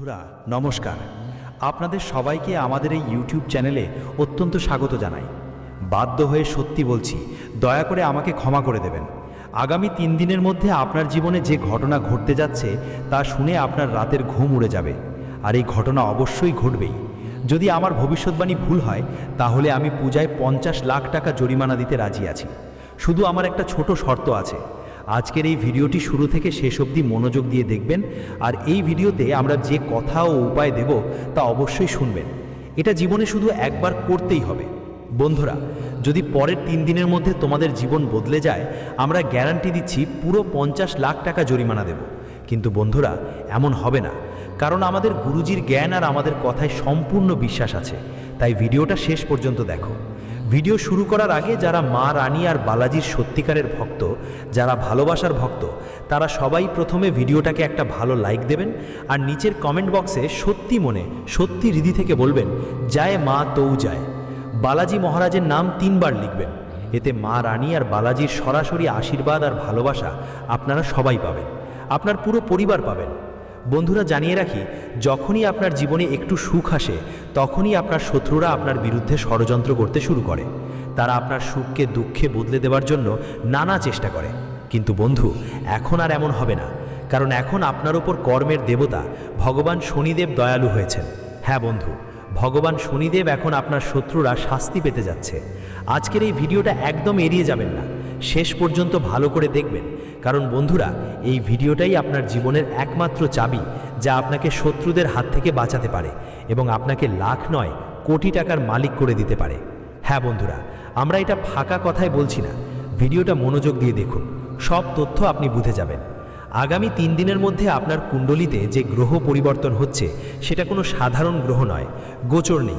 বন্ধুরা, নমস্কার। আপনাদের সবাইকে আমাদের এই ইউটিউব চ্যানেলে অত্যন্ত স্বাগত জানাই। বাধ্য হয়ে সত্যি বলছি, দয়া করে আমাকে ক্ষমা করে দেবেন। আগামী তিন দিনের মধ্যে আপনার জীবনে যে ঘটনা ঘটতে যাচ্ছে, তা শুনে আপনার রাতের ঘুম উড়ে যাবে। আর এই ঘটনা অবশ্যই ঘটবেই। যদি আমার ভবিষ্যৎবাণী ভুল হয়, তাহলে আমি পূজায় পঞ্চাশ লাখ টাকা জরিমানা দিতে রাজি আছি। শুধু আমার একটা ছোট শর্ত আছে। আজকের এই ভিডিওটি শুরু থেকে শেষ অবধি মনোযোগ দিয়ে দেখবেন, আর এই ভিডিওতে আমরা যে কথা ও উপায় দেব তা অবশ্যই শুনবেন। এটা জীবনে শুধু একবার করতেই হবে। বন্ধুরা, যদি পরের তিন দিনের মধ্যে তোমাদের জীবন বদলে যায়, আমরা গ্যারান্টি দিচ্ছি পুরো পঞ্চাশ লাখ টাকা জরিমানা দেব। কিন্তু বন্ধুরা, এমন হবে না। কারণ আমাদের গুরুজির জ্ঞান আর আমাদের কথায় সম্পূর্ণ বিশ্বাস আছে। তাই ভিডিওটা শেষ পর্যন্ত দেখো। ভিডিও শুরু করার আগে যারা মা রানী আর বালাজির সত্যিকারের ভক্ত, যারা ভালোবাসার ভক্ত, তারা সবাই প্রথমে ভিডিওটাকে একটা ভালো লাইক দেবেন আর নিচের কমেন্ট বক্সে সত্যি মনে, সত্যি হৃদি থেকে বলবেন, যায় মা তৌ যায়। বালাজি মহারাজের নাম তিনবার লিখবেন। এতে মা রানী আর বালাজির সরাসরি আশীর্বাদ আর ভালোবাসা আপনারা সবাই পাবেন। আপনার পুরো পরিবার পাবেন। বন্ধুরা জানিয়ে রাখি, যখনই আপনার জীবনে একটু সুখ আসে, তখনই আপনার শত্রুরা আপনার বিরুদ্ধে ষড়যন্ত্র করতে শুরু করে। তারা আপনার সুখকে, দুঃখে বদলে দেওয়ার জন্য নানা চেষ্টা করে। কিন্তু বন্ধু, এখন আর এমন হবে না। কারণ এখন আপনার ওপর কর্মের দেবতা ভগবান শনিদেব দয়ালু হয়েছেন। হ্যাঁ বন্ধু, ভগবান শনিদেব এখন আপনার শত্রুরা শাস্তি পেতে যাচ্ছে। আজকের এই ভিডিওটা একদম এড়িয়ে যাবেন না। শেষ পর্যন্ত ভালো করে দেখবেন। কারণ বন্ধুরা, এই ভিডিওটাই আপনার জীবনের একমাত্র চাবি যা আপনাকে শত্রুদের হাত থেকে বাঁচাতে পারে এবং আপনাকে লাখ নয়, কোটি টাকার মালিক করে দিতে পারে। হ্যাঁ বন্ধুরা, আমরা এটা ফাঁকা কথায় বলছি না। ভিডিওটা মনোযোগ দিয়ে দেখুন। সব তথ্য আপনি বুঝে যাবেন। আগামী তিন দিনের মধ্যে আপনার কুণ্ডলিতে যে গ্রহ পরিবর্তন হচ্ছে, সেটা কোনো সাধারণ গ্রহ নয়। গোচর নেই।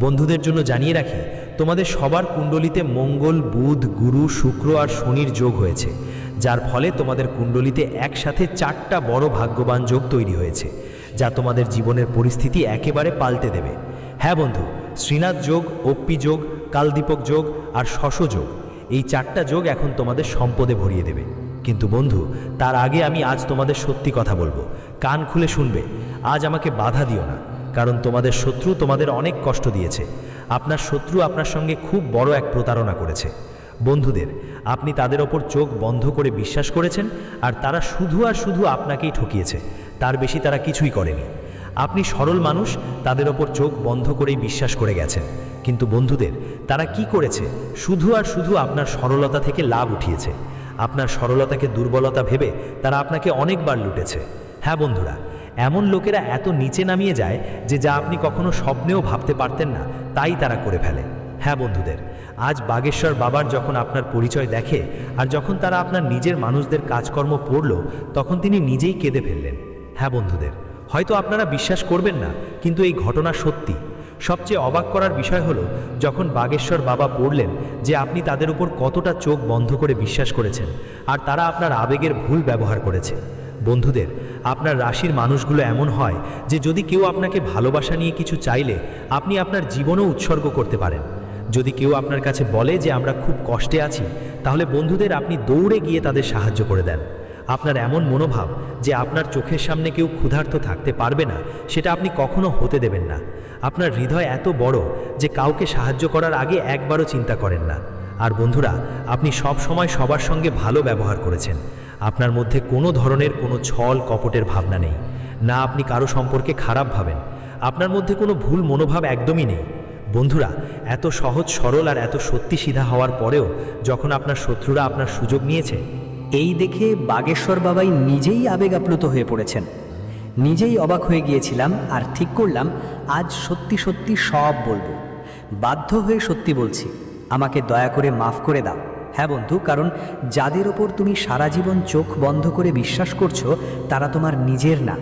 বন্ধুদের জন্য জানিয়ে রাখি তোমাদের সবার কুণ্ডলিতে মঙ্গল, বুধ, গুরু, শুক্র আর শনির যোগ হয়েছে, যার ফলে তোমাদের কুণ্ডলিতে একসাথে চারটা বড় ভাগ্যবান যোগ তৈরি হয়েছে, যা তোমাদের জীবনের পরিস্থিতি একেবারে পাল্টে দেবে। হ্যাঁ বন্ধু, শ্রীনাথ যোগ, অপ্পি যোগ, কালদীপক যোগ আর শশ যোগ, এই চারটা যোগ এখন তোমাদের সম্পদে ভরিয়ে দেবে। কিন্তু বন্ধু, তার আগে আমি আজ তোমাদের সত্যি কথা বলব। কান খুলে শুনবে, আজ আমাকে বাধা দিও না। কারণ তোমাদের শত্রু তোমাদের অনেক কষ্ট দিয়েছে। আপনার শত্রু আপনার সঙ্গে খুব বড় এক প্রতারণা করেছে। বন্ধুদের, আপনি তাদের ওপর চোখ বন্ধ করে বিশ্বাস করেছেন, আর তারা শুধু আর শুধু আপনাকেই ঠকিয়েছে। তার বেশি তারা কিছুই করেনি। আপনি সরল মানুষ, তাদের ওপর চোখ বন্ধ করেই বিশ্বাস করে গেছেন। কিন্তু বন্ধুদের, তারা কি করেছে? শুধু আর শুধু আপনার সরলতা থেকে লাভ উঠিয়েছে। আপনার সরলতাকে দুর্বলতা ভেবে তারা আপনাকে অনেকবার লুটেছে। হ্যাঁ বন্ধুরা এমন লোকেরা এত নিচে নামিয়ে যায় যে যা আপনি কখনো স্বপ্নেও ভাবতে পারতেন না, তাই তারা করে ফেলে। হ্যাঁ বন্ধুদের, আজ বাগেশ্বর বাবার যখন আপনার পরিচয় দেখে আর যখন তারা আপনার নিজের মানুষদের কাজকর্ম পড়ল তখন তিনি নিজেই কেঁদে ফেললেন। হ্যাঁ বন্ধুদের, হয়তো আপনারা বিশ্বাস করবেন না, কিন্তু এই ঘটনা সত্যি। সবচেয়ে অবাক করার বিষয় হলো, যখন বাগেশ্বর বাবা পড়লেন যে আপনি তাদের উপর কতটা চোখ বন্ধ করে বিশ্বাস করেছেন, আর তারা আপনার আবেগের ভুল ব্যবহার করেছে। বন্ধুদের, আপনার রাশির মানুষগুলো এমন হয় যে যদি কেউ আপনাকে ভালোবাসা নিয়ে কিছু চাইলে, আপনি আপনার জীবনও উৎসর্গ করতে পারেন। যদি কেউ আপনার কাছে বলে যে আমরা খুব কষ্টে আছি, তাহলে বন্ধুদের আপনি দৌড়ে গিয়ে তাদের সাহায্য করে দেন। আপনার এমন মনোভাব যে আপনার চোখের সামনে কেউ ক্ষুধার্ত থাকতে পারবে না, সেটা আপনি কখনো হতে দেবেন না। আপনার হৃদয় এত বড় যে কাউকে সাহায্য করার আগে একবারও চিন্তা করেন না। আর বন্ধুরা, আপনি সব সময় সবার সঙ্গে ভালো ব্যবহার করেছেন। আপনার মধ্যে কোনো ধরনের কোনো ছল কপটের ভাবনা নেই। না আপনি কারও সম্পর্কে খারাপ ভাবেন। আপনার মধ্যে কোনো ভুল মনোভাব একদমই নেই। বন্ধুরা, এত সহজ, সরল আর এত সত্যি সিধা হওয়ার পরেও যখন আপনার শত্রুরা আপনার সুযোগ নিয়েছে, এই দেখে বাগেশ্বর বাবাই নিজেই আবেগ আপ্লুত হয়ে পড়েছেন। নিজেই অবাক হয়ে গিয়েছিলাম আর ঠিক করলাম, আজ সত্যি সত্যি সব বলব। বাধ্য হয়ে সত্যি বলছি, আমাকে দয়া করে মাফ করে দাও। হ্যাঁ বন্ধু, কারণ যাদের ওপর তুমি সারা জীবন চোখ বন্ধ করে বিশ্বাস করছ, তারা তোমার নিজের না।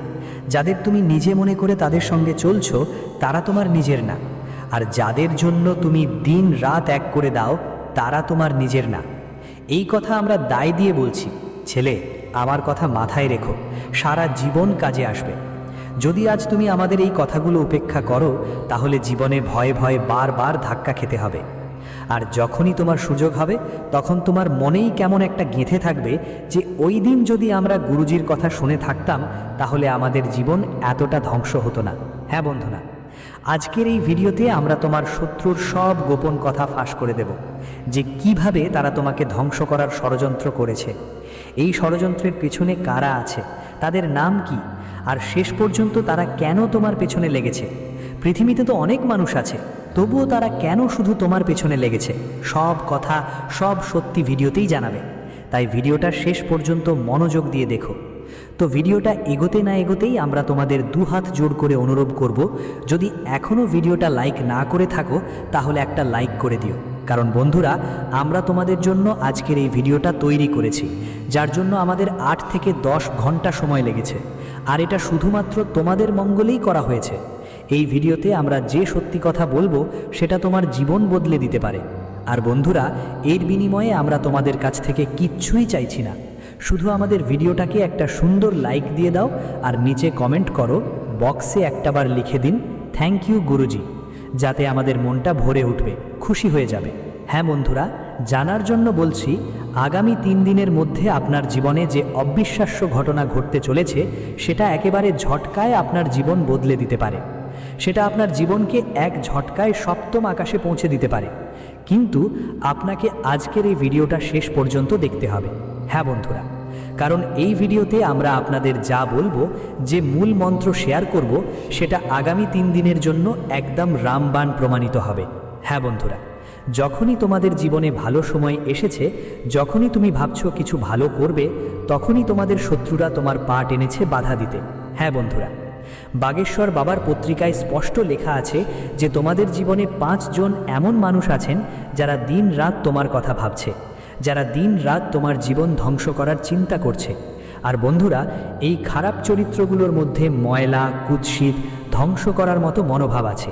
যাদের তুমি নিজে মনে করে তাদের সঙ্গে চলছো, তারা তোমার নিজের না। আর যাদের জন্য তুমি দিন রাত এক করে দাও, তারা তোমার নিজের না। এই কথা আমরা দায় দিয়ে বলছি। ছেলে, আমার কথা মাথায় রেখো। সারা জীবন কাজে আসবে। যদি আজ তুমি আমাদের এই কথাগুলো উপেক্ষা করো, তাহলে জীবনে ভয়ে ভয়ে বারবার ধাক্কা খেতে হবে। আর যখনই তোমার সুযোগ হবে, তখন তোমার মনেই কেমন একটা গেঁথে থাকবে যে ওই দিন যদি আমরা গুরুজির কথা শুনে থাকতাম, তাহলে আমাদের জীবন এতটা ধ্বংস হতো না। হ্যাঁ বন্ধুরা, আজকের এই ভিডিওতে আমরা তোমার শত্রুর সব গোপন কথা ফাঁস করে দেব, যে কীভাবে তারা তোমাকে ধ্বংস করার ষড়যন্ত্র করেছে। এই ষড়যন্ত্রের পেছনে কারা আছে, তাদের নাম কি, আর শেষ পর্যন্ত তারা কেন তোমার পেছনে লেগেছে? পৃথিবীতে তো অনেক মানুষ আছে, তবুও তারা কেন শুধু তোমার পেছনে লেগেছে? সব কথা, সব সত্যি ভিডিওতেই জানাবে। তাই ভিডিওটা শেষ পর্যন্ত মনোযোগ দিয়ে দেখো। তো ভিডিওটা এগোতে না এগোতেই আমরা তোমাদের দু হাত জোর করে অনুরোধ করব, যদি এখনও ভিডিওটা লাইক না করে থাকো, তাহলে একটা লাইক করে দিও। কারণ বন্ধুরা, আমরা তোমাদের জন্য আজকের এই ভিডিওটা তৈরি করেছি, যার জন্য আমাদের আট থেকে দশ ঘণ্টা সময় লেগেছে। আর এটা শুধুমাত্র তোমাদের মঙ্গলেই করা হয়েছে। এই ভিডিওতে আমরা যে সত্যি কথা বলব, সেটা তোমার জীবন বদলে দিতে পারে। আর বন্ধুরা, এর বিনিময়ে আমরা তোমাদের কাছ থেকে কিচ্ছুই চাইছি না। শুধু আমাদের ভিডিওটাকে একটা সুন্দর লাইক দিয়ে দাও, আর নিচে কমেন্ট করো, বক্সে একটাবার লিখে দিন, থ্যাংক ইউ গুরুজি যাতে আমাদের মনটা ভরে উঠবে, খুশি হয়ে যাবে। হ্যাঁ বন্ধুরা, জানার জন্য বলছি, আগামী তিন দিনের মধ্যে আপনার জীবনে যে অবিশ্বাস্য ঘটনা ঘটতে চলেছে, সেটা একেবারে ঝটকায় আপনার জীবন বদলে দিতে পারে। সেটা আপনার জীবনকে এক ঝটকায় সপ্তম আকাশে পৌঁছে দিতে পারে। কিন্তু আপনাকে আজকের এই ভিডিওটা শেষ পর্যন্ত দেখতে হবে। হ্যাঁ বন্ধুরা, কারণ এই ভিডিওতে আমরা আপনাদের যা বলব, যে মূল মন্ত্র শেয়ার করব, সেটা আগামী তিন দিনের জন্য একদম রামবাণ প্রমাণিত হবে। হ্যাঁ বন্ধুরা, যখনই তোমাদের জীবনে ভালো সময় এসেছে, যখনই তুমি ভাবছ কিছু ভালো করবে, তখনই তোমাদের শত্রুরা তোমার পা টেনেছে বাধা দিতে। হ্যাঁ বন্ধুরা বাগেশ্বর বাবার পত্রিকায় স্পষ্ট লেখা আছে যে তোমাদের জীবনে পাঁচজন এমন মানুষ আছেন যারা দিন রাত তোমার কথা ভাবছে, যারা দিন রাত তোমার জীবন ধ্বংস করার চিন্তা করছে। আর বন্ধুরা, এই খারাপ চরিত্রগুলোর মধ্যে ময়লা, কুৎসিত, ধ্বংস করার মতো মনোভাব আছে।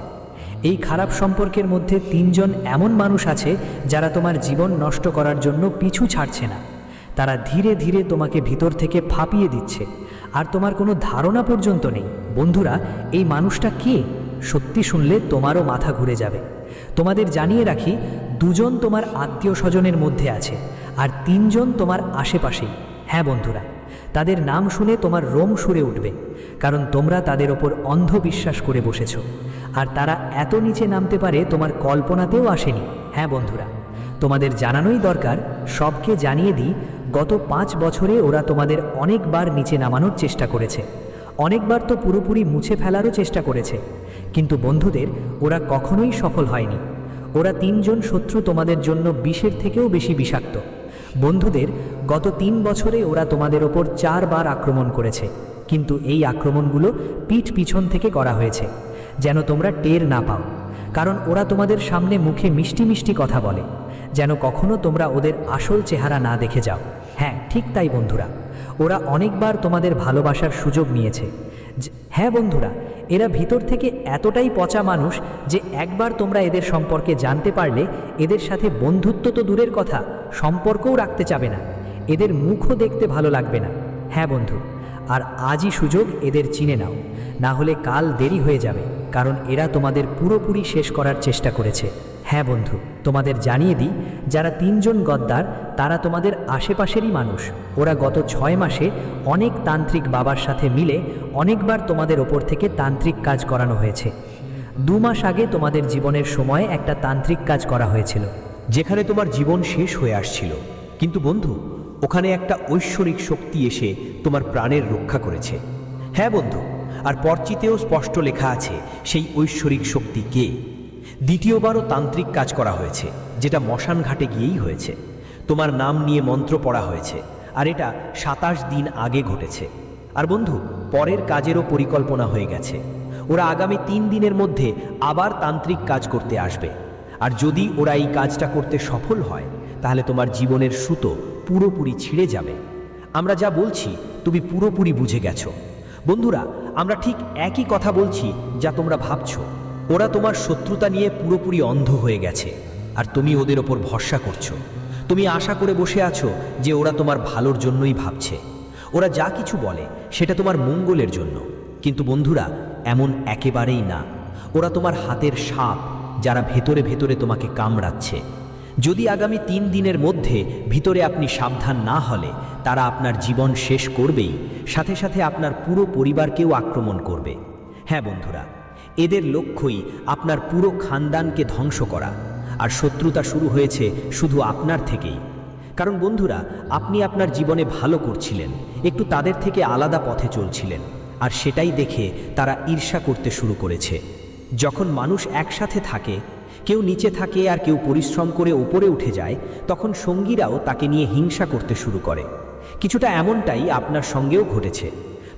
এই খারাপ সম্পর্কের মধ্যে তিনজন এমন মানুষ আছে যারা তোমার জীবন নষ্ট করার জন্য পিছু ছাড়ছে না। তারা ধীরে ধীরে তোমাকে ভিতর থেকে ফাঁপিয়ে দিচ্ছে। আর তোমার কোনো ধারণা পর্যন্ত নেই। বন্ধুরা, এই মানুষটা কে? সত্যি শুনলে তোমারও মাথা ঘুরে যাবে। তোমাদের জানিয়ে রাখি, দুজন তোমার আত্মীয় স্বজনের মধ্যে আছে, আর তিনজন তোমার আশেপাশেই। হ্যাঁ বন্ধুরা, তাদের নাম শুনে তোমার রোম সুরে উঠবে, কারণ তোমরা তাদের ওপর অন্ধ বিশ্বাস করে বসেছ। আর তারা এত নিচে নামতে পারে তোমার কল্পনাতেও আসেনি। হ্যাঁ বন্ধুরা, তোমাদের জানানোই দরকার, সবকে জানিয়ে দিই গত পাঁচ বছরে ওরা তোমাদের অনেকবার নিচে নামানোর চেষ্টা করেছে। অনেকবার তো পুরোপুরি মুছে ফেলারও চেষ্টা করেছে। কিন্তু বন্ধুদের, ওরা কখনোই সফল হয়নি। ওরা তিনজন শত্রু তোমাদের জন্য বিষের থেকেও বেশি বিষাক্ত। বন্ধুদের, গত তিন বছরে ওরা তোমাদের ওপর চারবার আক্রমণ করেছে। কিন্তু এই আক্রমণগুলো পিঠ পিছন থেকে করা হয়েছে, যেন তোমরা টের না পাও। কারণ ওরা তোমাদের সামনে মুখে মিষ্টি মিষ্টি কথা বলে। যেন কখনো তোমরা ওদের আসল চেহারা না দেখে যাও। হ্যাঁ ঠিক তাই বন্ধুরা। ওরা অনেকবার তোমাদের ভালোবাসার সুযোগ নিয়েছে। হ্যাঁ বন্ধুরা, এরা ভিতর থেকে এতটাই পচা মানুষ যে একবার তোমরা এদের সম্পর্কে জানতে পারলে এদের সাথে বন্ধুত্ব তো দূরের কথা, সম্পর্কও রাখতে চাবে না। এদের মুখও দেখতে ভালো লাগবে না। হ্যাঁ বন্ধু, আর আজই সুযোগ এদের চিনে নাও। না হলে কাল দেরি হয়ে যাবে, কারণ এরা তোমাদের পুরোপুরি শেষ করার চেষ্টা করেছে। হ্যাঁ বন্ধু, তোমাদের জানিয়ে দিই, যারা তিনজন গদ্দার, তারা তোমাদের আশেপাশেরই মানুষ। ওরা গত ছয় মাসে অনেক তান্ত্রিক বাবার সাথে মিলে অনেকবার তোমাদের ওপর থেকে তান্ত্রিক কাজ করানো হয়েছে। দু মাস আগে তোমাদের জীবনের সময় একটা তান্ত্রিক কাজ করা হয়েছিল, যেখানে তোমার জীবন শেষ হয়ে আসছিল। কিন্তু বন্ধু, ওখানে একটা ঐশ্বরিক শক্তি এসে তোমার প্রাণের রক্ষা করেছে। হ্যাঁ বন্ধু, আর পরচিতেও স্পষ্ট লেখা আছে, সেই ঐশ্বরিক শক্তি কে? দ্বিতীয়বারও তান্ত্রিক কাজ করা হয়েছে, যেটা মশান ঘাটে গিয়েই হয়েছে। তোমার নাম নিয়ে মন্ত্র পড়া হয়েছে, আর এটা সাতাশ দিন আগে ঘটেছে। আর বন্ধু, পরের কাজেরও পরিকল্পনা হয়ে গেছে। ওরা আগামী তিন দিনের মধ্যে আবার তান্ত্রিক কাজ করতে আসবে। আর যদি ওরা এই কাজটা করতে সফল হয়, তাহলে তোমার জীবনের সুতো পুরোপুরি ছিঁড়ে যাবে। আমরা যা বলছি, তুমি পুরোপুরি বুঝে গেছো। বন্ধুরা, আমরা ঠিক একই কথা বলছি, যা তোমরা ভাবছ। ওরা তোমার শত্রুতা নিয়ে পুরোপুরি অন্ধ হয়ে গেছে, আর তুমি ওদের ওপর ভরসা করছ। তুমি আশা করে বসে আছো যে ওরা তোমার ভালোর জন্যই ভাবছে। ওরা যা কিছু বলে, সেটা তোমার মঙ্গলের জন্য। কিন্তু বন্ধুরা, এমন একেবারেই না। ওরা তোমার হাতের সাপ, যারা ভেতরে ভেতরে তোমাকে কামড়াচ্ছে। যদি আগামী তিন দিনের মধ্যে ভিতরে আপনি সাবধান না হলে, তারা আপনার জীবন শেষ করবেই, সাথে সাথে আপনার পুরো পরিবারকেও আক্রমণ করবে। হ্যাঁ বন্ধুরা এদের লক্ষ্যই আপনার পুরো খানদানকে ধ্বংস করা। আর শত্রুতা শুরু হয়েছে শুধু আপনার থেকেই। কারণ বন্ধুরা, আপনি আপনার জীবনে ভালো করছিলেন, একটু তাদের থেকে আলাদা পথে চলছিলেন, আর সেটাই দেখে তারা ঈর্ষা করতে শুরু করেছে। যখন মানুষ একসাথে থাকে, কেউ নিচে থাকে আর কেউ পরিশ্রম করে ওপরে উঠে যায়, তখন সঙ্গীরাও তাকে নিয়ে হিংসা করতে শুরু করে। কিছুটা এমনটাই আপনার সঙ্গেও ঘটেছে।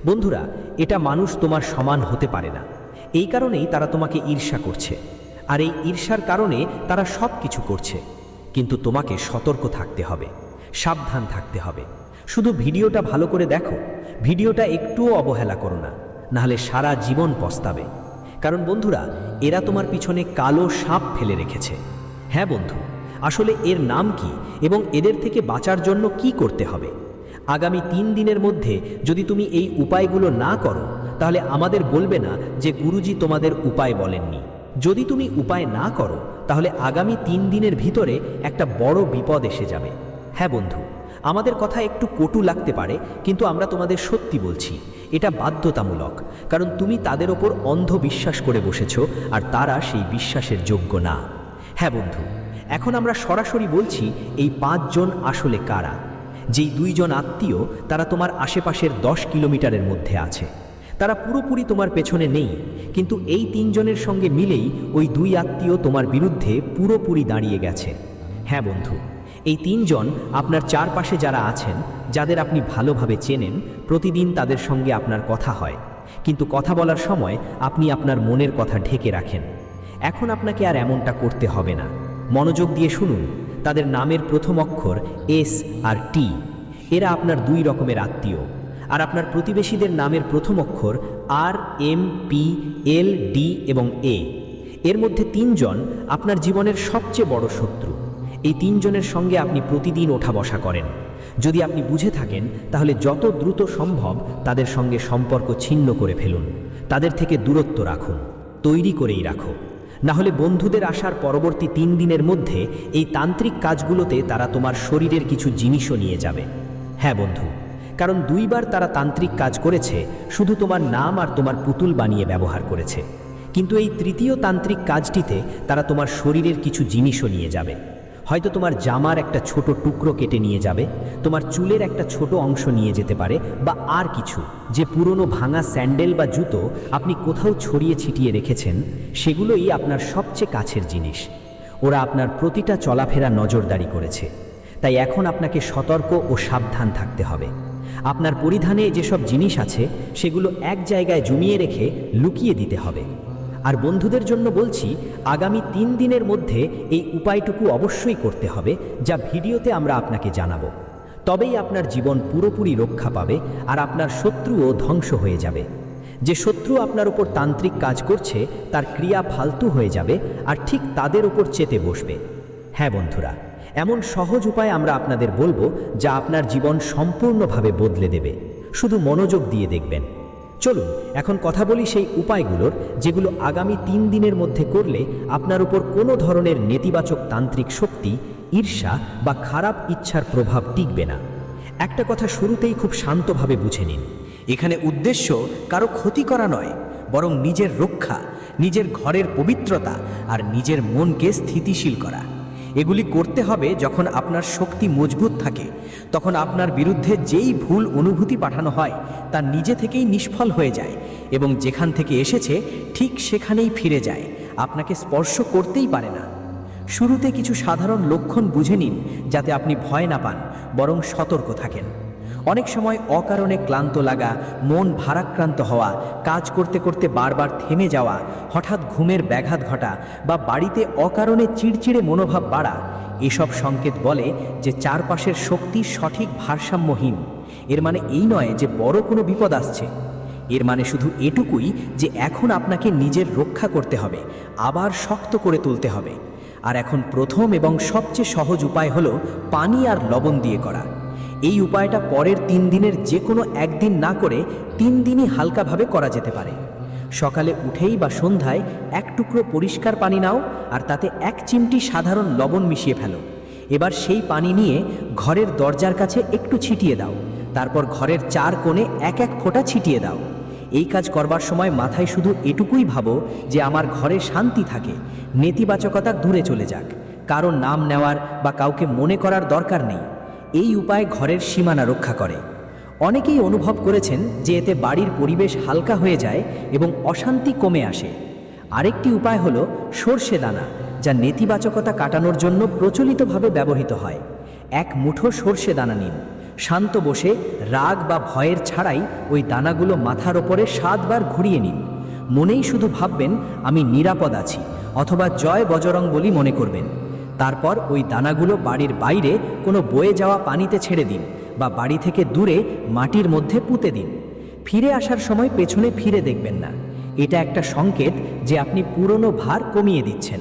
বন্ধুরা, এটা মানুষ তোমার সমান হতে পারে না। এই কারণেই তারা তোমাকে ঈর্ষা করছে। আর এই ঈর্ষার কারণে তারা সব কিছু করছে। কিন্তু তোমাকে সতর্ক থাকতে হবে, সাবধান থাকতে হবে। শুধু ভিডিওটা ভালো করে দেখো, ভিডিওটা একটুও অবহেলা করো না, নাহলে সারা জীবন পস্তাবে। কারণ বন্ধুরা, এরা তোমার পিছনে কালো সাপ ফেলে রেখেছে। হ্যাঁ বন্ধু, আসলে এর নাম কি এবং এদের থেকে বাঁচার জন্য কি করতে হবে? আগামী তিন দিনের মধ্যে যদি তুমি এই উপায়গুলো না করো তাহলে আমাদের বলবে না যে গুরুজি তোমাদের উপায় বলেননি। যদি তুমি উপায় না করো, তাহলে আগামী তিন দিনের ভিতরে একটা বড় বিপদ এসে যাবে। হ্যাঁ বন্ধু, আমাদের কথা একটু কটু লাগতে পারে, কিন্তু আমরা তোমাদের সত্যি বলছি, এটা বাধ্যতামূলক, কারণ তুমি তাদের ওপর অন্ধ বিশ্বাস করে বসেছ, আর তারা সেই বিশ্বাসের যোগ্য না। হ্যাঁ বন্ধু, এখন আমরা সরাসরি বলছি, এই পাঁচজন আসলে কারা? যেই দুইজন আত্মীয়, তারা তোমার আশেপাশের দশ কিলোমিটারের মধ্যে আছে। তারা পুরোপুরি তোমার পেছনে নেই, কিন্তু এই তিনজনের সঙ্গে মিলেই ওই দুই আত্মীয় তোমার বিরুদ্ধে পুরোপুরি দাঁড়িয়ে গেছে। হ্যাঁ বন্ধু, এই তিনজন আপনার চারপাশে যারা আছেন, যাদের আপনি ভালোভাবে চেনেন, প্রতিদিন তাদের সঙ্গে আপনার কথা হয়। কিন্তু কথা বলার সময় আপনি আপনার মনের কথা ঢেকে রাখেন। এখন আপনাকে আর এমনটা করতে হবে না। মনোযোগ দিয়ে শুনুন, তাদের নামের প্রথম অক্ষর এস আর টি। এরা আপনার দুই রকমের আত্মীয়। আর আপনার প্রতিবেশীদের নামের প্রথম অক্ষর R, M, P, L, D এবং এ। এর মধ্যে তিনজন আপনার জীবনের সবচেয়ে বড় শত্রু। এই তিনজনের সঙ্গে আপনি প্রতিদিন ওঠা বসা করেন। যদি আপনি বুঝে থাকেন, তাহলে যত দ্রুত সম্ভব তাদের সঙ্গে সম্পর্ক ছিন্ন করে ফেলুন। তাদের থেকে দূরত্ব রাখুন। তৈরি করেই রাখো। না হলে বন্ধুদের আসার পরবর্তী তিন দিনের মধ্যে এই তান্ত্রিক কাজগুলোতে তারা তোমার শরীরের কিছু জিনিসও নিয়ে যাবে। হ্যাঁ বন্ধু। কারণ দুইবার তারা তান্ত্রিক কাজ করেছে, শুধু তোমার নাম আর তোমার পুতুল বানিয়ে ব্যবহার করেছে। কিন্তু এই তৃতীয় তান্ত্রিক কাজটিতে তারা তোমার শরীরের কিছু জিনিসও নিয়ে যাবে। হয়তো তোমার জামার একটা ছোট টুকরো কেটে নিয়ে যাবে, তোমার চুলের একটা ছোট অংশ নিয়ে যেতে পারে, বা আর কিছু। যে পুরনো ভাঙা স্যান্ডেল বা জুতো আপনি কোথাও ছড়িয়ে ছিটিয়ে রেখেছেন, সেগুলোই আপনার সবচেয়ে কাছের জিনিস। ওরা আপনার প্রতিটা চলাফেরা নজরদারি করেছে। তাই এখন আপনাকে সতর্ক ও সাবধান থাকতে হবে। আপনার পরিধানে যেসব জিনিস আছে, সেগুলো এক জায়গায় জমিয়ে রেখে লুকিয়ে দিতে হবে। আর বন্ধুদের জন্য বলছি, আগামী তিন দিনের মধ্যে এই উপায়টুকু অবশ্যই করতে হবে, যা ভিডিওতে আমরা আপনাকে জানাব। তবেই আপনার জীবন পুরোপুরি রক্ষা পাবে, আর আপনার শত্রুও ধ্বংস হয়ে যাবে। যে শত্রু আপনার উপর তান্ত্রিক কাজ করছে, তার ক্রিয়া ফালতু হয়ে যাবে, আর ঠিক তাদের উপর চেতে বসবে। হ্যাঁ বন্ধুরা এমন সহজ উপায় আমরা আপনাদের বলব যা আপনার জীবন সম্পূর্ণভাবে বদলে দেবে। শুধু মনোযোগ দিয়ে দেখবেন। চলুন, এখন কথা বলি সেই উপায়গুলোর যেগুলো আগামী তিন দিনের মধ্যে করলে আপনার উপর কোনো ধরনের নেতিবাচক তান্ত্রিক শক্তি, ঈর্ষা বা খারাপ ইচ্ছার প্রভাব টিকবে না। একটা কথা শুরুতেই খুব শান্তভাবে বুঝে নিন। এখানে উদ্দেশ্য কারও ক্ষতি করা নয়, বরং নিজের রক্ষা, নিজের ঘরের পবিত্রতা আর নিজের মনকে স্থিতিশীল করা। এগুলি করতে হবে যখন আপনার শক্তি মজবুত থাকে, তখন আপনার বিরুদ্ধে যেই ভুল অনুভূতি পাঠানো হয়, তা নিজে থেকেই নিষ্ফল হয়ে যায় এবং যেখান থেকে এসেছে, ঠিক সেখানেই ফিরে যায়। আপনাকে স্পর্শ করতেই পারে না। শুরুতে কিছু সাধারণ লক্ষণ বুঝে নিন, যাতে আপনি ভয় না পান, বরং সতর্ক থাকেন। অনেক সময় অকারণে ক্লান্ত লাগা, মন ভারাক্রান্ত হওয়া, কাজ করতে করতে বারবার থেমে যাওয়া, হঠাৎ ঘুমের ব্যাঘাত ঘটা বা বাড়িতে অকারণে চিড়চিড়ে মনোভাব বাড়া, এসব সংকেত বলে যে চারপাশের শক্তি সঠিক ভারসাম্যহীন। এর মানে এই নয় যে বড় কোনো বিপদ আসছে। এর মানে শুধু এটুকুই যে এখন আপনাকে নিজের রক্ষা করতে হবে, আবার শক্ত করে তুলতে হবে। আর এখন প্রথম এবং সবচেয়ে সহজ উপায় হলো পানি আর লবণ দিয়ে করা। এই উপায়টা পরের তিন দিনের যে কোনো একদিন না করে তিন দিনই হালকাভাবে করা যেতে পারে। সকালে উঠেই বা সন্ধ্যায় এক টুকরো পরিষ্কার পানি নাও আর তাতে এক চিমটি সাধারণ লবণ মিশিয়ে ফেলো। এবার সেই পানি নিয়ে ঘরের দরজার কাছে একটু ছিটিয়ে দাও। তারপর ঘরের চার কোণে এক এক ফোঁটা ছিটিয়ে দাও। এই কাজ করবার সময় মাথায় শুধু এটুকুই ভাবো যে আমার ঘরে শান্তি থাকে, নেতিবাচকতা দূরে চলে যাক। কারও নাম নেওয়ার বা কাউকে মনে করার দরকার নেই। এই উপায় ঘরের সীমানা রক্ষা করে। অনেকেই অনুভব করেছেন যে এতে বাড়ির পরিবেশ হালকা হয়ে যায় এবং অশান্তি কমে আসে। আরেকটি উপায় হলো সর্ষে দানা, যা নেতিবাচকতা কাটানোর জন্য প্রচলিতভাবে ব্যবহৃত হয়। এক মুঠো সর্ষে দানা নিন। শান্ত বসে রাগ বা ভয়ের ছাড়াই ওই দানাগুলো মাথার ওপরে সাতবার ঘুরিয়ে নিন। মনেই শুধু ভাববেন, আমি নিরাপদ আছি অথবা জয় বজরং বলি মনে করবেন। তারপর ওই দানাগুলো বাড়ির বাইরে কোনো বয়ে যাওয়া পানিতে ছেড়ে দিন বা বাড়ি থেকে দূরে মাটির মধ্যে পুঁতে দিন। ফিরে আসার সময় পেছনে ফিরে দেখবেন না। এটা একটা সংকেত যে আপনি পুরনো ভার কমিয়ে দিচ্ছেন।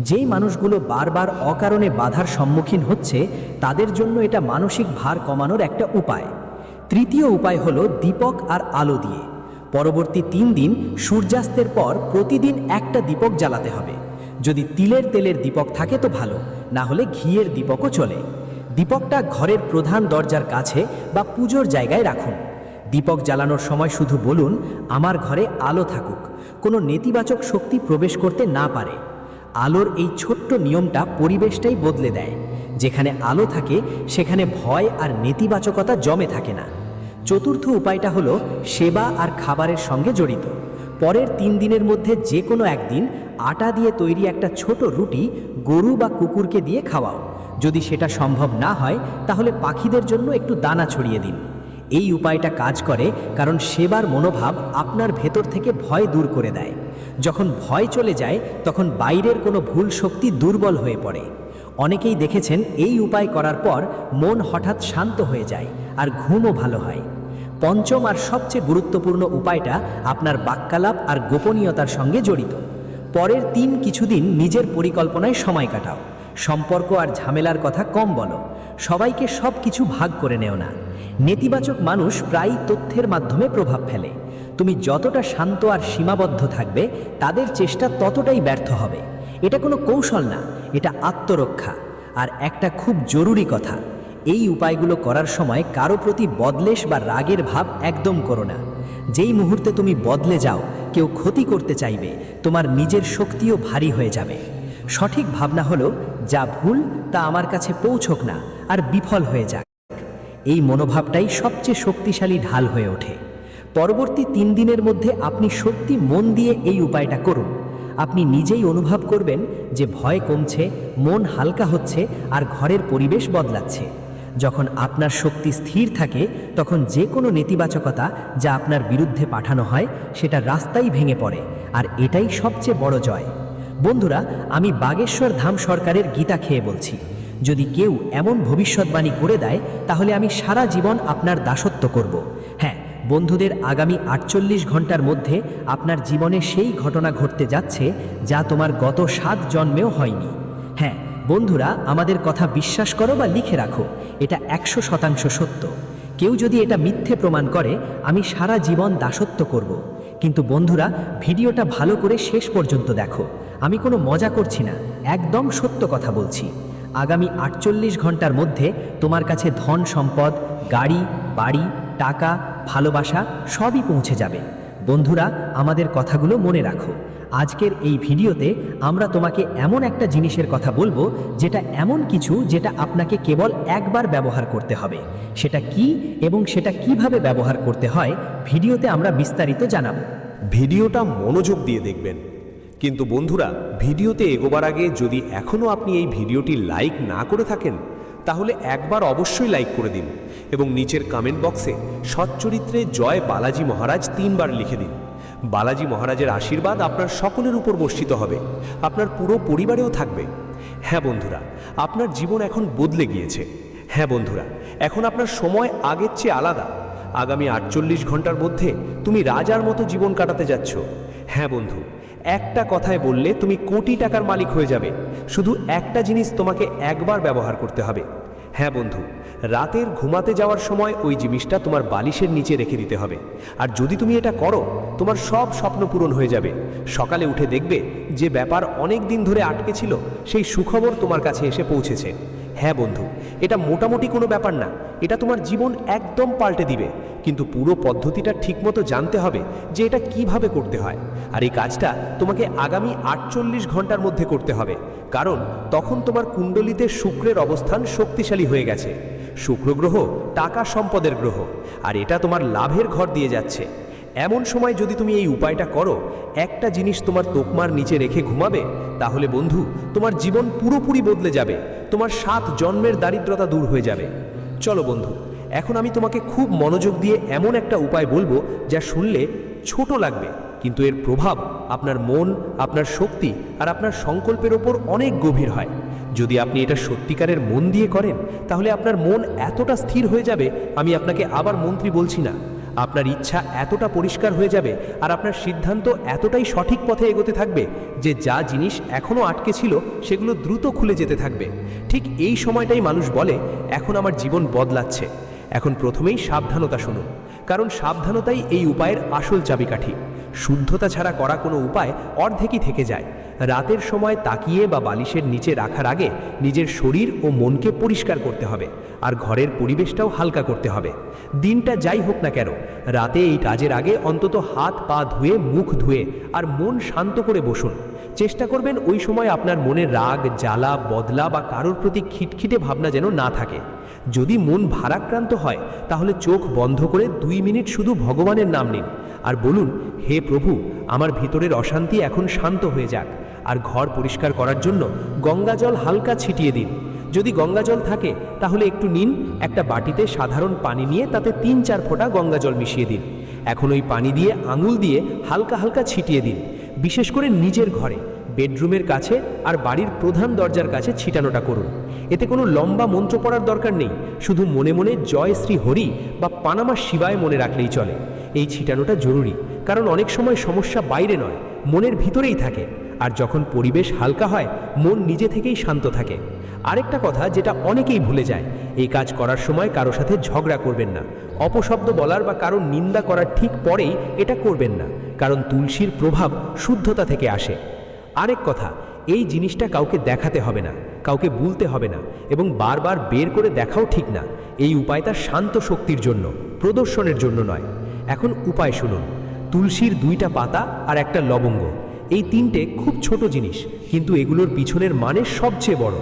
যেই মানুষগুলো বারবার অকারণে বাধার সম্মুখীন হচ্ছে, তাদের জন্য এটা মানসিক ভার কমানোর একটা উপায়। তৃতীয় উপায় হলো দীপক আর আলো দিয়ে। পরবর্তী তিন দিন সূর্যাস্তের পর প্রতিদিন একটা দীপক জ্বালাতে হবে। যদি তিলের তেলের দীপক থাকে তো ভালো, না হলে ঘিয়ের দীপকও চলে। দীপকটা ঘরের প্রধান দরজার কাছে বা পুজোর জায়গায় রাখুন। দীপক জ্বালানোর সময় শুধু বলুন, আমার ঘরে আলো থাকুক। কোনো নেতিবাচক শক্তি প্রবেশ করতে না পারে। আলোর এই ছোট্ট নিয়মটা পরিবেশটাই বদলে দেয়। যেখানে আলো থাকে, সেখানে ভয় আর নেতিবাচকতা জমে থাকে না। চতুর্থ উপায়টা হলো সেবা আর খাবারের সঙ্গে জড়িত। পরের তিন দিনের মধ্যে যে কোনো একদিন আটা দিয়ে তৈরি একটা ছোট রুটি গরু বা কুকুরকে দিয়ে খাওয়াও। যদি সেটা সম্ভব না হয়, তাহলে পাখিদের জন্য একটু দানা ছড়িয়ে দিন। এই উপায়টা কাজ করে কারণ সেবার মনোভাব আপনার ভেতর থেকে ভয় দূর করে দেয়। যখন ভয় চলে যায়, তখন বাইরের কোনো ভুল শক্তি দুর্বল হয়ে পড়ে। অনেকেই দেখেছেন এই উপায় করার পর মন হঠাৎ শান্ত হয়ে যায় আর ঘুমও ভালো হয়। পঞ্চম আর সবচেয়ে গুরুত্বপূর্ণ উপায়টা আপনার বাক্যালাপ আর গোপনীয়তার সঙ্গে জড়িত। পরের তিন কিছুদিন নিজের পরিকল্পনায় সময় কাটাও। সম্পর্ক আর ঝামেলার কথা কম বলো। সবাইকে সব কিছু ভাগ করে নেও না। নেতিবাচক মানুষ প্রায়ই তথ্যের মাধ্যমে প্রভাব ফেলে। তুমি যতটা শান্ত আর সীমাবদ্ধ থাকবে, তাদের চেষ্টা ততটাই ব্যর্থ হবে। এটা কোনো কৌশল না, এটা আত্মরক্ষা। আর একটা খুব জরুরি কথা, এই উপায়গুলো করার সময় কারও প্রতি বদলেশ বা রাগের ভাব একদম করো না। যেই মুহূর্তে তুমি বদলে যাও, কেউ ক্ষতি করতে চাইবে, তোমার নিজের শক্তিও ভারী হয়ে যাবে। সঠিক ভাবনা হলো, যা ভুল, তা আমার কাছে পৌঁছক না, আর বিফল হয়ে যাক। এই মনোভাবটাই সবচেয়ে শক্তিশালী ঢাল হয়ে ওঠে। পরবর্তী তিন দিনের মধ্যে আপনি সত্যি মন দিয়ে এই উপায়টা করুন। আপনি নিজেই অনুভব করবেন যে ভয় কমছে, মন হালকা হচ্ছে, আর ঘরের পরিবেশ বদলাচ্ছে। যখন আপনার শক্তি স্থির থাকে, তখন যে কোনো নেতিবাচকতা যা আপনার বিরুদ্ধে পাঠানো হয়, সেটা রাস্তাই ভেঙে পড়ে, আর এটাই সবচেয়ে বড় জয়। বন্ধুরা, আমি বাগেশ্বর ধাম সরকারের গীতা খেয়ে বলছি। যদি কেউ এমন ভবিষ্যৎবাণী করে দেয়, তাহলে আমি সারা জীবন আপনার দাসত্ব করব। হ্যাঁ বন্ধুদের আগামী আটচল্লিশ ঘণ্টার মধ্যে আপনার জীবনে সেই ঘটনা ঘটতে যাচ্ছে, যা তোমার গত সাত জন্মেও হয়নি। হ্যাঁ বন্ধুরা, আমাদের কথা বিশ্বাস করো বা লিখে রাখো, এটা একশো শতাংশ সত্য। কেউ যদি এটা মিথ্যে প্রমাণ করে, আমি সারা জীবন দাসত্ব করব। কিন্তু বন্ধুরা, ভিডিওটা ভালো করে শেষ পর্যন্ত দেখো। আমি কোনো মজা করছি না, একদম সত্য কথা বলছি। আগামী আটচল্লিশ ঘণ্টার মধ্যে তোমার কাছে ধন সম্পদ, গাড়ি, বাড়ি, টাকা, ভালোবাসা সবই পৌঁছে যাবে। বন্ধুরা, আমাদের কথাগুলো মনে রাখো। আজকের এই ভিডিওতে আমরা তোমাকে এমন একটা জিনিসের কথা বলব, যেটা এমন কিছু যেটা আপনাকে কেবল একবার ব্যবহার করতে হবে। সেটা কি এবং সেটা কীভাবে ব্যবহার করতে হয়, ভিডিওতে আমরা বিস্তারিত জানাব। ভিডিওটা মনোযোগ দিয়ে দেখবেন। কিন্তু বন্ধুরা, ভিডিওতে এগোবার আগে যদি এখনও আপনি এই ভিডিওটি লাইক না করে থাকেন, তাহলে একবার অবশ্যই লাইক করে দিন এবং নিচের কমেন্ট বক্সে সচ্চরিত্রে জয় বালাজি মহারাজ তিনবার লিখে দিন। বালাজি মহারাজের আশীর্বাদ আপনার সকলের উপর বর্ষিত হবে। আপনার পুরো পরিবারেও থাকবে। হ্যাঁ বন্ধুরা, আপনার জীবন এখন বদলে গিয়েছে। হ্যাঁ বন্ধুরা, এখন আপনার সময় আগের চেয়ে আলাদা। আগামী আটচল্লিশ ঘণ্টার মধ্যে তুমি রাজার মতো জীবন কাটাতে যাচ্ছ। হ্যাঁ বন্ধু, একটা কথায় বললে তুমি কোটি টাকার মালিক হয়ে যাবে। শুধু একটা জিনিস তোমাকে একবার ব্যবহার করতে হবে। হ্যাঁ বন্ধু, রাতের ঘুমাতে যাওয়ার সময় ওই জিনিসটা তোমার বালিশের নিচে রেখে দিতে হবে। আর যদি তুমি এটা করো, তোমার সব স্বপ্ন পূরণ হয়ে যাবে। সকালে উঠে দেখবে যে ব্যাপার অনেক দিন ধরে আটকে ছিল, সেই সুখবর তোমার কাছে এসে পৌঁছেছে। হ্যাঁ বন্ধু, এটা মোটামুটি কোনো ব্যাপার না। এটা তোমার জীবন একদম পাল্টে দিবে। কিন্তু পুরো পদ্ধতিটা ঠিকমতো জানতে হবে যে এটা কীভাবে করতে হয়। আর এই কাজটা তোমাকে আগামী আটচল্লিশ ঘণ্টার মধ্যে করতে হবে। কারণ তখন তোমার কুণ্ডলিতে শুক্রের অবস্থান শক্তিশালী হয়ে গেছে। শুক্র গ্রহ টাকা সম্পদের গ্রহ। আর এটা তোমার লাভের ঘর দিয়ে যাচ্ছে। এমন সময় যদি তুমি এই উপায়টা করো, একটা জিনিস তোমার তোকমার নিচে রেখে ঘুমাবে, তাহলে বন্ধু, তোমার জীবন পুরোপুরি বদলে যাবে, তোমার সাত জন্মের দারিদ্রতা দূর হয়ে যাবে। চলো বন্ধু, এখন আমি তোমাকে খুব মনোযোগ দিয়ে এমন একটা উপায় বলব যা শুনলে ছোট লাগবে, কিন্তু এর প্রভাব আপনার মন, আপনার শক্তি আর আপনার সংকল্পের ওপর অনেক গভীর হয়। যদি আপনি এটা সত্যিকারের মন দিয়ে করেন, তাহলে আপনার মন এতটা স্থির হয়ে যাবে, আমি আপনাকে আবার মন্ত্রী বলছি না। আপনার ইচ্ছা এতটা পরিষ্কার হয়ে যাবে আর আপনার সিদ্ধান্ত এতটাই সঠিক পথে এগোতে থাকবে যে যা জিনিস এখনও আটকে ছিল সেগুলো দ্রুত খুলে যেতে থাকবে। ঠিক এই সময়টাই মানুষ বলে, এখন আমার জীবন বদলাচ্ছে। এখন প্রথমেই সাবধানতা শুনুন। কারণ সাবধানতাই এই উপায়ের আসল চাবিকাঠি। শুদ্ধতা ছাড়া করা কোনো উপায় অর্ধেকই থেকে যায়। রাতের সময় তাকিয়ে বা বালিশের নিচে রাখার আগে নিজের শরীর ও মনকে পরিষ্কার করতে হবে, আর ঘরের পরিবেশটাও হালকা করতে হবে। দিনটা যাই হোক না কেন, রাতে এই কাজের আগে অন্তত হাত পা ধুয়ে মুখ ধুয়ে আর মন শান্ত করে বসুন। চেষ্টা করবেন ওই সময় আপনার মনে রাগ, জ্বালা, বদলা বা কারোর প্রতি খিটখিটে ভাবনা যেন না থাকে। যদি মন ভারাক্রান্ত হয়, তাহলে চোখ বন্ধ করে দুই মিনিট শুধু ভগবানের নাম নিন। আর বলুন, হে প্রভু, আমার ভিতরের অশান্তি এখন শান্ত হয়ে যাক। আর ঘর পরিষ্কার করার জন্য গঙ্গাজল হালকা ছিটিয়ে দিন। যদি গঙ্গাজল থাকে, তাহলে একটু নিন, একটা বাটিতে সাধারণ পানি নিয়ে তাতে তিন চার ফোঁটা গঙ্গাজল মিশিয়ে দিন। এখন ওই পানি দিয়ে আঙুল দিয়ে হালকা হালকা ছিটিয়ে দিন, বিশেষ করে নিজের ঘরে, বেডরুমের কাছে আর বাড়ির প্রধান দরজার কাছে ছিটানোটা করুন। এতে কোনো লম্বা মন্ত্র পড়ার দরকার নেই, শুধু মনে মনে জয় শ্রী হরি বা পানামা শিবায় মনে রাখলেই চলে। এই ছিটানোটা জরুরি, কারণ অনেক সময় সমস্যা বাইরে নয়, মনের ভিতরেই থাকে। আর যখন পরিবেশ হালকা হয়, মন নিজে থেকেই শান্ত থাকে। আরেকটা কথা যেটা অনেকেই ভুলে যায়, এই কাজ করার সময় কারও সাথে ঝগড়া করবেন না। অপশব্দ বলার বা কারও নিন্দা করার ঠিক পরেই এটা করবেন না, কারণ তুলসীর প্রভাব শুদ্ধতা থেকে আসে। আরেক কথা, এই জিনিসটা কাউকে দেখাতে হবে না, কাউকে বলতে হবে না এবং বারবার বের করে দেখাও ঠিক না। এই উপায়টা শান্ত শক্তির জন্য, প্রদর্শনের জন্য নয়। এখন উপায় শুনুন, তুলসীর দুইটা পাতা আর একটা লবঙ্গ। এই তিনটে খুব ছোট জিনিস, কিন্তু এগুলোর পিছনের মানে সবচেয়ে বড়।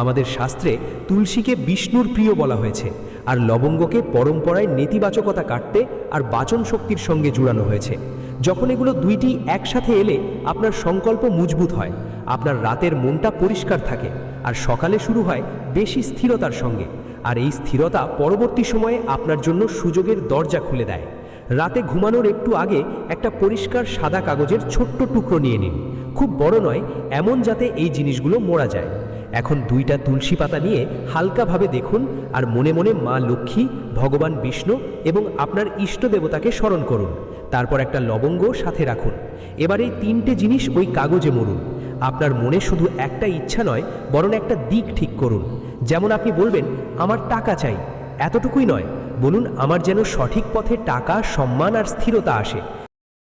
আমাদের শাস্ত্রে তুলসীকে বিষ্ণুর প্রিয় বলা হয়েছে, আর লবঙ্গকে পরম্পরায় নেতিবাচকতা কাটতে আর বাচন শক্তির সঙ্গে জুড়ানো হয়েছে। যখন এগুলো দুইটি একসাথে এলে আপনার সংকল্প মজবুত হয়, আপনার রাতের মনটা পরিষ্কার থাকে, আর সকালে শুরু হয় বেশি স্থিরতার সঙ্গে। আর এই স্থিরতা পরবর্তী সময়ে আপনার জন্য সুযোগের দরজা খুলে দেয়। রাতে ঘুমানোর একটু আগে একটা পরিষ্কার সাদা কাগজের ছোট্ট টুকরো নিয়ে নিন। খুব বড় নয়, এমন যাতে এই জিনিসগুলো মোড়া যায়। এখন দুইটা তুলসী পাতা নিয়ে হালকাভাবে দেখুন আর মনে মনে মা লক্ষ্মী, ভগবান বিষ্ণু এবং আপনার ইষ্ট দেবতাকে স্মরণ করুন। তারপর একটা লবঙ্গ সাথে রাখুন। এবার এই তিনটে জিনিস ওই কাগজে মরুন। আপনার মনে শুধু একটা ইচ্ছা নয়, বরং একটা দিক ঠিক করুন। যেমন আপনি বলবেন, আমার টাকা চাই। এতটুকুই নয় বলুন আমার যেন সঠিক পথে টাকা সম্মান আর স্থিরতা আসে।